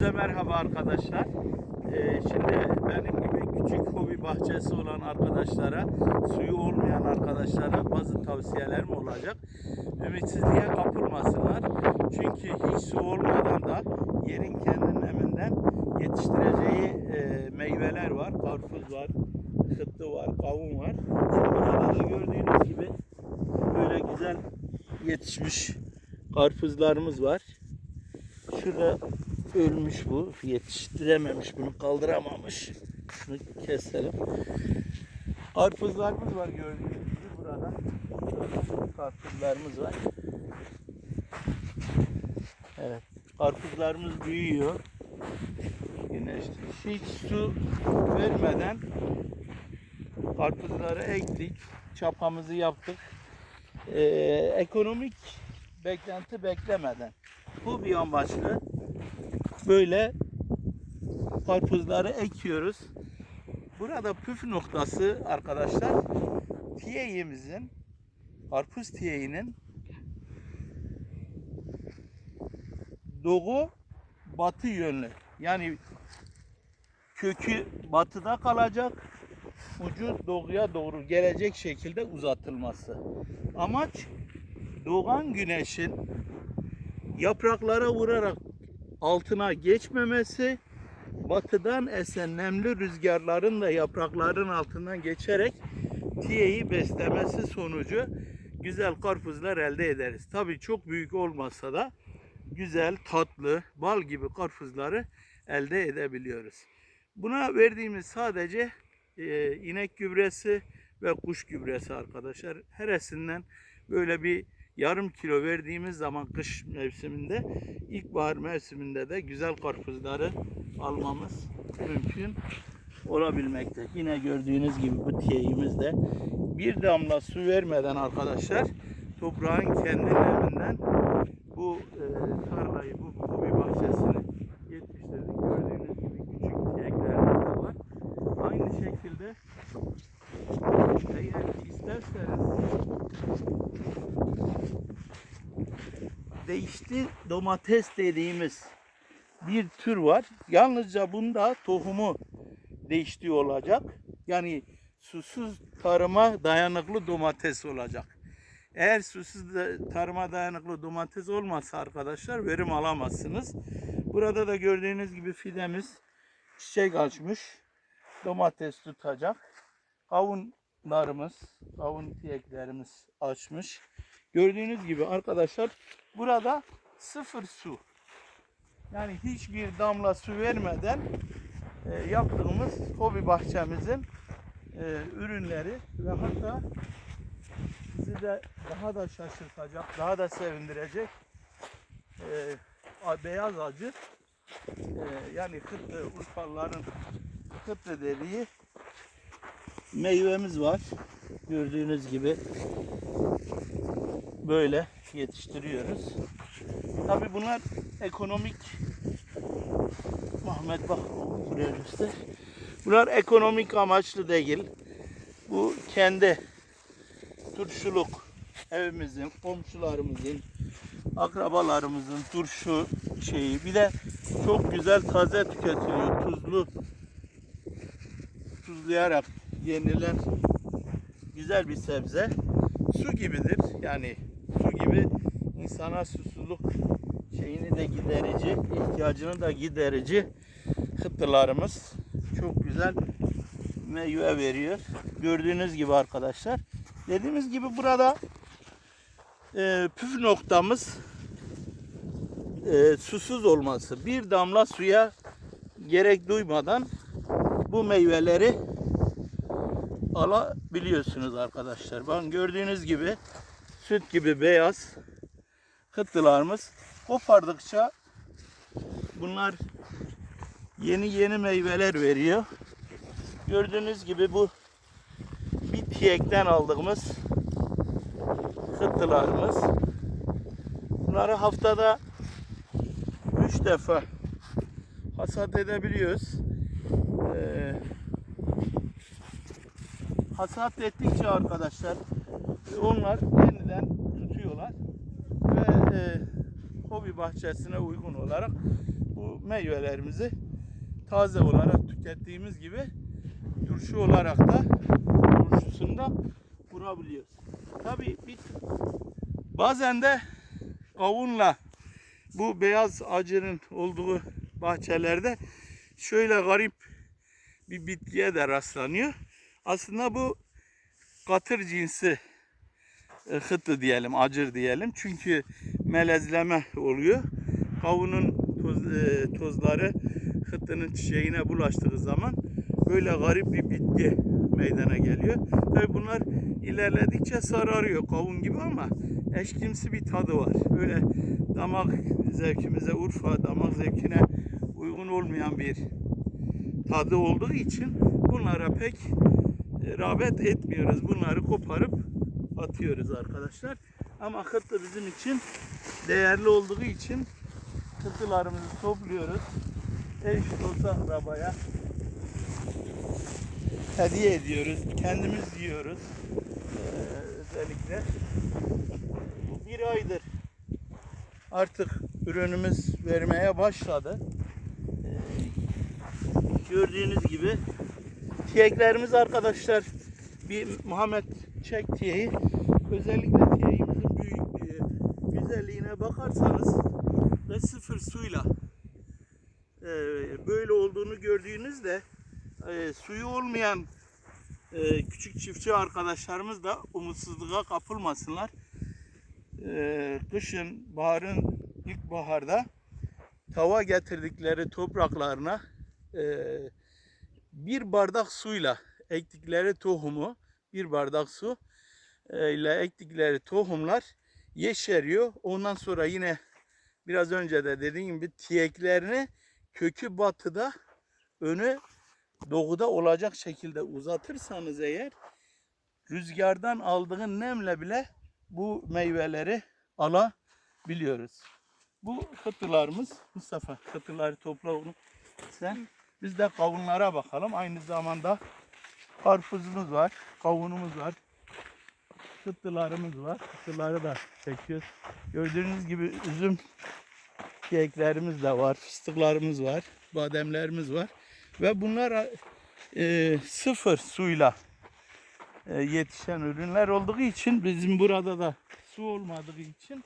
Size merhaba arkadaşlar. Ee, şimdi benim gibi küçük hobi bahçesi olan arkadaşlara, suyu olmayan arkadaşlara bazı tavsiyelerim olacak. Ümitsizliğe kapılmasınlar. Çünkü hiç su olmadan da yerin kendilerinden yetiştireceği e, meyveler var. Karpuz var, kıttı var, kavun var. Şimdi burada da gördüğünüz gibi böyle güzel yetişmiş karpuzlarımız var. Şurada ölmüş bu. Yetiştirememiş bunu kaldıramamış. Şunu keselim. Karpuzlarımız var gördüğünüz gibi burada. Karpuzlarımız var. Evet. Karpuzlarımız büyüyor. Güneş hiç su vermeden karpuzları ektik. Çapamızı yaptık. Ee, ekonomik beklenti beklemeden bu bir amaçlı böyle karpuzları ekiyoruz. Burada püf noktası arkadaşlar tiyeyimizin karpuz tiyeyinin doğu batı yönlü. Yani kökü batıda kalacak, ucu doğuya doğru gelecek şekilde uzatılması. Amaç doğan güneşin yapraklara vurarak altına geçmemesi, batıdan esen nemli rüzgarların da yaprakların altından geçerek tiyeyi beslemesi sonucu güzel karpuzlar elde ederiz. Tabii çok büyük olmasa da güzel, tatlı, bal gibi karpuzları elde edebiliyoruz. Buna verdiğimiz sadece e, inek gübresi ve kuş gübresi arkadaşlar. Heresinden böyle bir yarım kilo verdiğimiz zaman kış mevsiminde, ilkbahar mevsiminde de güzel karpuzları almamız mümkün olabilmekte. Yine gördüğünüz gibi bu tiyeyimiz de bir damla su vermeden arkadaşlar toprağın kendilerinden bu e, tarlayı, bu hobi bahçesini yetiştirdik. Gördüğünüz gibi küçük tiyeklerimiz de var. Aynı şekilde değişti domates dediğimiz bir tür var. Yalnızca bunda tohumu değiştiği olacak. Yani susuz tarıma dayanıklı domates olacak. Eğer susuz tarıma dayanıklı domates olmazsa arkadaşlar verim alamazsınız. Burada da gördüğünüz gibi fidemiz çiçek açmış. Domates tutacak. Kavunlarımız, kavun tiyeklerimiz açmış. Gördüğünüz gibi arkadaşlar burada sıfır su. Yani hiçbir damla su vermeden e, yaptığımız hobi bahçemizin e, ürünleri ve hatta sizi de daha da şaşırtacak, daha da sevindirecek e, beyaz acı e, yani kıtlı Urfalıların kıtlı dediği meyvemiz var. Gördüğünüz gibi böyle yetiştiriyoruz. Tabi bunlar ekonomik Muhammed bak buraya göster. Bunlar ekonomik amaçlı değil. Bu kendi turşuluk evimizin, komşularımızın, akrabalarımızın turşu şeyi. Bir de çok güzel taze tüketiliyor. Tuzlu tuzlayarak yenilen güzel bir sebze. Su gibidir. Yani su gibi insana susuzluk şeyini de giderici, ihtiyacını da giderici kıtlılarımız çok güzel meyve veriyor. Gördüğünüz gibi arkadaşlar. Dediğimiz gibi burada e, püf noktamız e, susuz olması. Bir damla suya gerek duymadan bu meyveleri alabiliyorsunuz arkadaşlar. Bakın gördüğünüz gibi süt gibi beyaz kıtlılarımız kopardıkça bunlar yeni yeni meyveler veriyor. Gördüğünüz gibi bu bir tiyekten aldığımız kıtlılarımız. Bunları haftada 3 defa hasat edebiliyoruz. Ee, hasat ettikçe arkadaşlar onlar yeniden tutuyorlar ve e, hobi bahçesine uygun olarak bu meyvelerimizi taze olarak tükettiğimiz gibi turşu olarak da turşusunu da kurabiliyoruz. Tabii bir, bazen de kavunla bu beyaz acının olduğu bahçelerde şöyle garip bir bitkiye de rastlanıyor. Aslında bu katır cinsi hıtı diyelim, acır diyelim. Çünkü melezleme oluyor. Kavunun toz, e, tozları hıttının çiçeğine bulaştığı zaman böyle garip bir bitki meydana geliyor. Tabi bunlar ilerledikçe sararıyor kavun gibi ama eşkimsi bir tadı var. Böyle damak zevkimize, Urfa damak zevkine uygun olmayan bir tadı olduğu için bunlara pek e, rağbet etmiyoruz. Bunları koparıp atıyoruz arkadaşlar. Ama hıttı bizim için değerli olduğu için hıttılarımızı topluyoruz. Eş dosta akrabaya hediye ediyoruz. Kendimiz yiyoruz. Ee, özellikle bir aydır artık ürünümüz vermeye başladı. Ee, gördüğünüz gibi tiyeklerimiz arkadaşlar bir Muhammed Çek tiyeği özellikle tiyeğimizin büyüklüğü güzelliğine bakarsanız ve sıfır suyla e, böyle olduğunu gördüğünüzde e, suyu olmayan e, küçük çiftçi arkadaşlarımız da umutsuzluğa kapılmasınlar. E, kışın, baharın ilkbaharda tava getirdikleri topraklarına e, bir bardak suyla ektikleri tohumu, bir bardak su e, ile ektikleri tohumlar yeşeriyor. Ondan sonra yine biraz önce de dediğim gibi tiyeklerini kökü batıda önü doğuda olacak şekilde uzatırsanız eğer rüzgardan aldığın nemle bile bu meyveleri alabiliyoruz. Bu kıtılarımız Mustafa kıtıları topla onu sen. Biz de kavunlara bakalım. Aynı zamanda karpuzumuz var, kavunumuz var. Kıtılarımız var. Kıtıları da çekiyoruz. Gördüğünüz gibi üzüm keklerimiz de var, fıstıklarımız var, bademlerimiz var. Ve bunlar e, sıfır suyla e, yetişen ürünler olduğu için bizim burada da su olmadığı için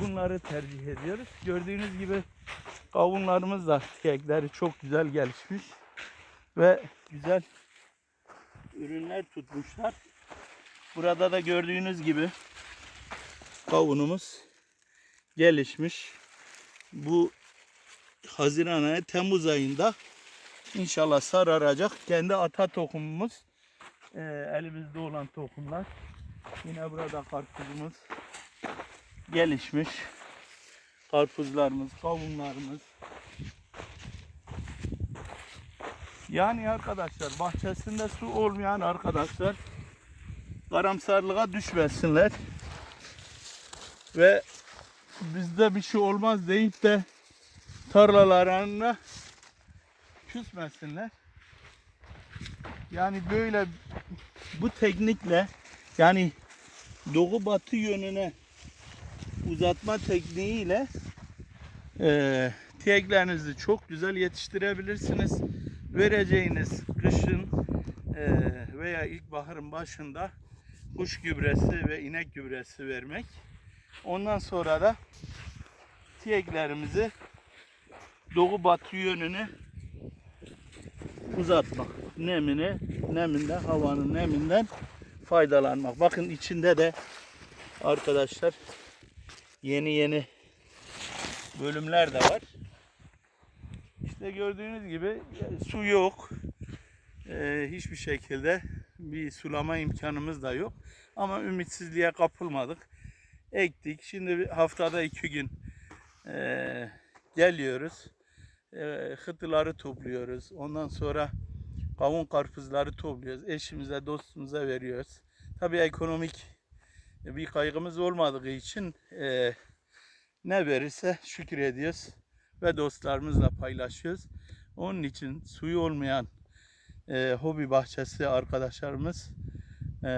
bunları tercih ediyoruz. Gördüğünüz gibi kavunlarımız da kekleri çok güzel gelişmiş ve güzel ürünler tutmuşlar. Burada da gördüğünüz gibi kavunumuz gelişmiş. Bu Haziran ayı Temmuz ayında inşallah sararacak. Kendi ata tohumumuz e, elimizde olan tohumlar. Yine burada karpuzumuz gelişmiş. Karpuzlarımız, kavunlarımız. Yani arkadaşlar bahçesinde su olmayan arkadaşlar karamsarlığa düşmesinler. Ve bizde bir şey olmaz deyip de tarlalarına küsmesinler. Yani böyle bu teknikle yani doğu batı yönüne uzatma tekniğiyle eee tiyeklerinizi çok güzel yetiştirebilirsiniz. Vereceğiniz kışın eee, veya ilkbaharın başında kuş gübresi ve inek gübresi vermek. Ondan sonra da tiyeklerimizi doğu batı yönüne uzatmak. Nemini, neminden, havanın neminden faydalanmak. Bakın içinde de arkadaşlar yeni yeni bölümler de var. İşte gördüğünüz gibi e, su yok. Ee, hiçbir şekilde bir sulama imkanımız da yok. Ama ümitsizliğe kapılmadık. Ektik. Şimdi haftada iki gün eee, geliyoruz. Eee hıtıları topluyoruz. Ondan sonra kavun karpuzları topluyoruz. Eşimize, dostumuza veriyoruz. Tabii ekonomik bir kaygımız olmadığı için eee, ne verirse şükür ediyoruz ve dostlarımızla paylaşıyoruz. Onun için suyu olmayan e, hobi bahçesi arkadaşlarımız e,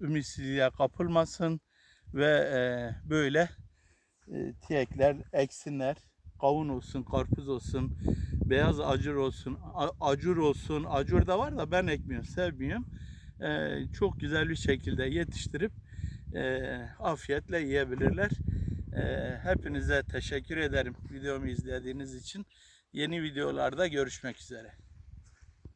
ümitsizliğe kapılmasın ve e, böyle e, tiyekler eksinler. Kavun olsun, karpuz olsun, beyaz acur olsun, acur olsun. Acur da var da ben ekmiyorum, sevmiyorum. E, çok güzel bir şekilde yetiştirip e, afiyetle yiyebilirler. Ee, hepinize teşekkür ederim videomu izlediğiniz için. Yeni videolarda görüşmek üzere.